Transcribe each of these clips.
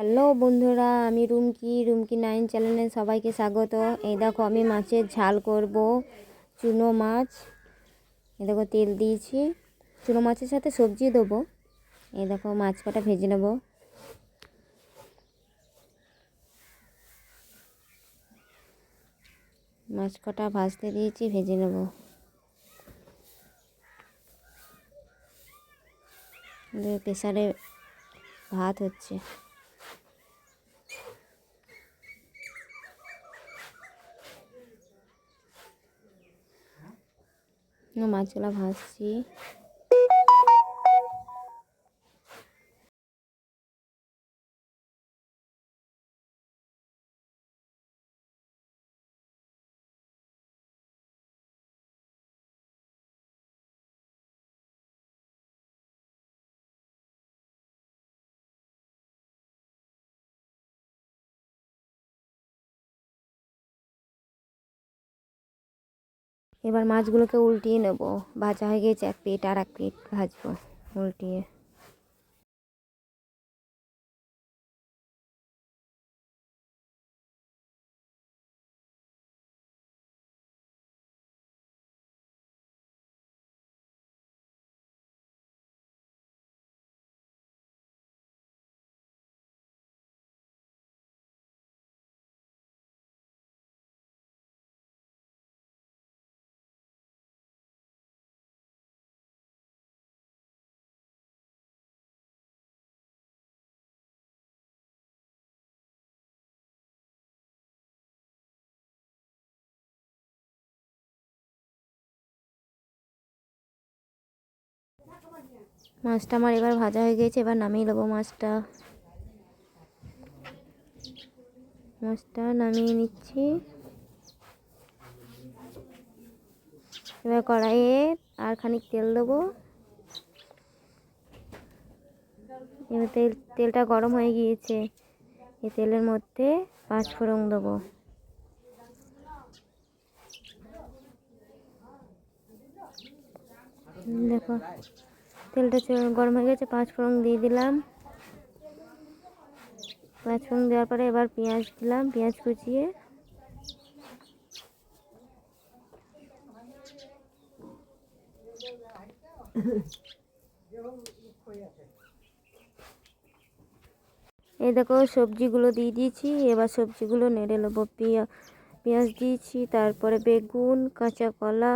Hello বন্ধুরা, আমি Rumki Rumki nine চ্যানেলে সবাইকে স্বাগত। এই দেখো আমি মাছের ঝাল করব, চুনো মাছ। এই দেখো তেল দিয়েছি। চুনো মাছের সাথে সবজি দেবো। এই দেখো মাছ কটা ভেজে নেব। মাছ কটা ভাজতে দিয়েছি, ভেজে নেব। প্রেসারে ভাত হচ্ছে। মাছগুলো ভাজছি। এবার মাছগুলোকে উল্টিয়ে নেব। ভাজা হয়ে গিয়েছে এক প্লেট আর এক প্লেট ভাজবো উল্টিয়ে। মাছটা আমার এবার ভাজা হয়ে গেছে, এবার নামিয়ে নেব মাছটা। মাছটা নামিয়ে নিচ্ছি। এবার কড়াইয়ে আর খানিক তেল দেবো। এবার তেল, তেলটা গরম হয়ে গিয়েছে। এই তেলের মধ্যে পাঁচ ফোড়ন দেবো। দেখো তেলটা গরম হয়ে গেছে, পাঁচ ফোড়ন দিয়ে দিলাম। পাঁচ ফোড়ন দেওয়ার পরে এবার পেঁয়াজ দিলাম, পেঁয়াজ কুচিয়ে। এই দেখো, সবজিগুলো দিয়ে দিয়েছি, এবার সবজিগুলো নেড়ে নেব। পেঁয়া পেঁয়াজ দিয়েছি, তারপরে বেগুন, কাঁচা কলা,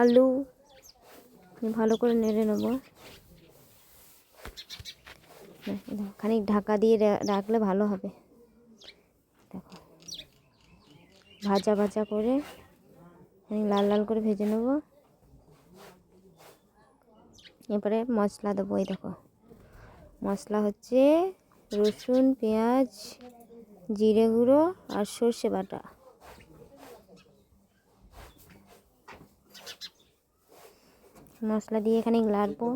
আলু ভালো করে নেড়ে নেব। খানিক ঢাকা দিয়ে রাখলে ভালো হবে। দেখো, ভাজা ভাজা করে লাল লাল করে ভেজে নেব। এরপরে মশলা দেবো, এই দেখো। মশলা হচ্ছে রসুন, পেঁয়াজ, জিরে গুঁড়ো আর সর্ষে বাটা। মশলা দিয়ে এখানে লাগবো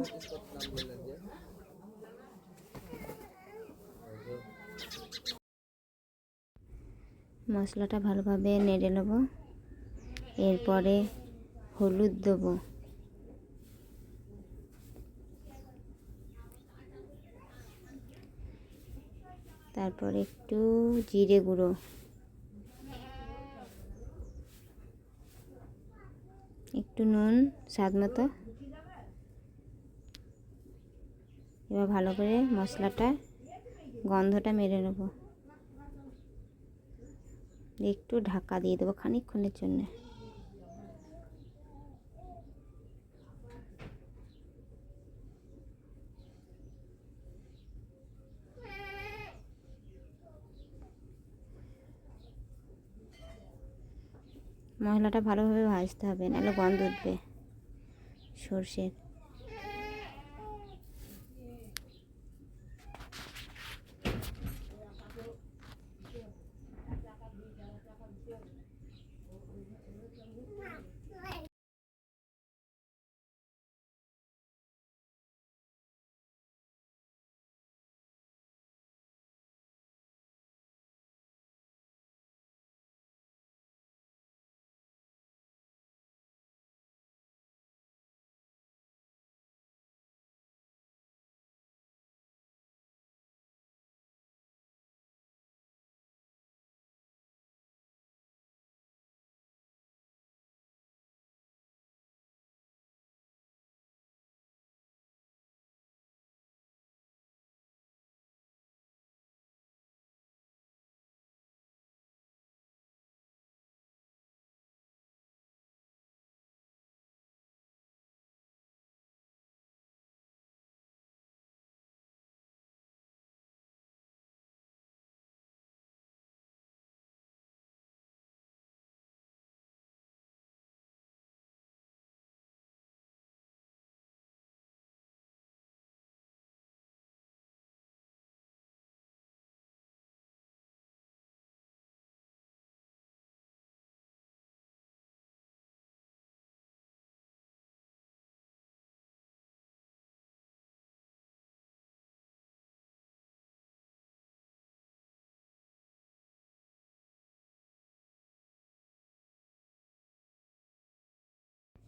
মশলাটা ভালোভাবে নেড়ে নেব। এরপরে হলুদ দেবো। তারপর একটু জিরে গুঁড়ো। একটু নুন, স্বাদ মতো। এবার ভালো করে মশলাটা, গন্ধটা মেরে নেব। একটু ঢাকা দিয়ে দেবো খানিকক্ষণের জন্যে। মশলাটা ভালোভাবে ভাজতে হবে, নাহলে গন্ধ উঠবে সর্ষের।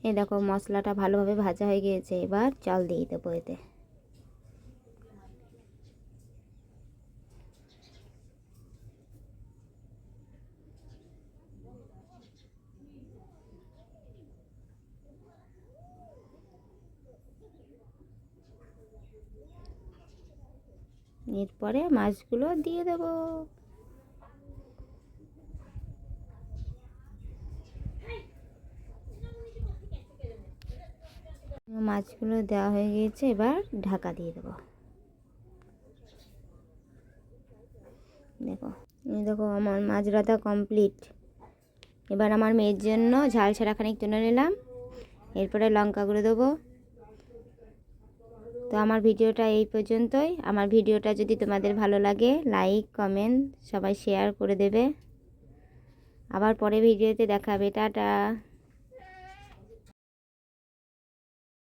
এই দেখো মশলাটা ভালোভাবে ভাজা হয়ে গিয়েছে, এবার চাল দিয়ে দেবো এতে। এরপরে মাছগুলো দিয়ে দেবো। মাছগুলো দেওয়া হয়ে গিয়েছে, এবার ঢাকা দিয়ে দেবো। দেখো দেখো আমার মাছ রাধা কমপ্লিট এবার আমার মেয়ের জন্য ঝাল ছাড়া খানিক তুলে নিলাম। এরপরে লঙ্কা গুঁড়ো দেবো। তো আমার ভিডিওটা এই পর্যন্তই। আমার ভিডিওটা যদি তোমাদের ভালো লাগে লাইক কমেন্ট সবাই শেয়ার করে দেবে। আবার পরে ভিডিওতে দেখাবে। টাটা!